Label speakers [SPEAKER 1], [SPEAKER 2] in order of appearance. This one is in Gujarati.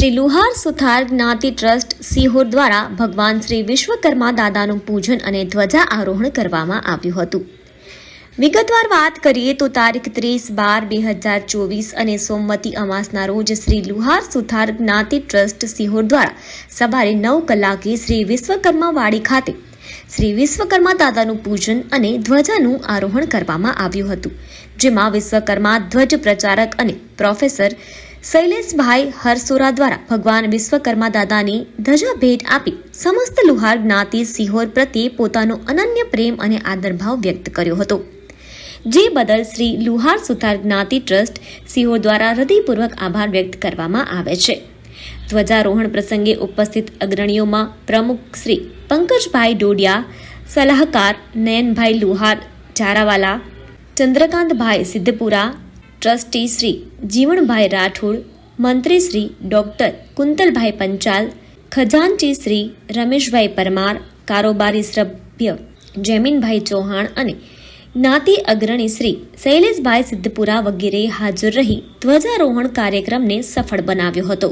[SPEAKER 1] શ્રી લુહાર સુથાર જ્ઞાતિ ટ્રસ્ટ સિહોર દ્વારા ભગવાન શ્રી વિશ્વકર્મા દાદાનું પૂજન અને ધ્વજા આરોહણ કરવામાં આવ્યું હતું. વિગતવાર વાત કરીએ તો તારીખ ત્રીસ બાર બે હજાર ચોવીસ અને સોમવતી અમાસના રોજ શ્રી લુહાર સુથાર જ્ઞાતિ ટ્રસ્ટ સિહોર દ્વારા સવારે નવ કલાકે શ્રી વિશ્વકર્મા વાડી ખાતે શ્રી વિશ્વકર્મા દાદાનું પૂજન અને ધ્વજાનું આરોહણ કરવામાં આવ્યું હતું, જેમાં વિશ્વકર્મા ધ્વજ પ્રચારક અને પ્રોફેસર શૈલેષભાઈ હરસોરા દ્વારા ભગવાન વિશ્વકર્મા દાદાની ધજા ભેટ આપી સમસ્ત લુહાર જ્ઞાતિ સિહોર પ્રત્યે પોતાનો અનન્ય પ્રેમ અને આદરભાવ વ્યક્ત કર્યો હતો. જે બદલ શ્રી લુહાર સુથાર જ્ઞાતિ ટ્રસ્ટ સિહોર દ્વારા હૃદયપૂર્વક આભાર વ્યક્ત કરવામાં આવે છે. ધ્વજારોહણ પ્રસંગે ઉપસ્થિત અગ્રણીઓમાં પ્રમુખ શ્રી પંકજભાઈ ડોડિયા, સલાહકાર નયનભાઈ લુહાર ઝારાવાલા ચંદ્રકાંતભાઈ સિદ્ધપુરા ટ્રસ્ટી શ્રી જીવણભાઈ રાઠોડ, મંત્રી શ્રી ડોક્ટર કુંતલભાઈ પંચાલ, ખજાનચી શ્રી રમેશભાઈ પરમાર, કારોબારી સભ્ય જૈમિનભાઈ ચૌહાણ અને જ્ઞાતિ અગ્રણી શ્રી શૈલેષભાઈ સિદ્ધપુરા વગેરે હાજર રહી ધ્વજારોહણ કાર્યક્રમને સફળ બનાવ્યો હતો.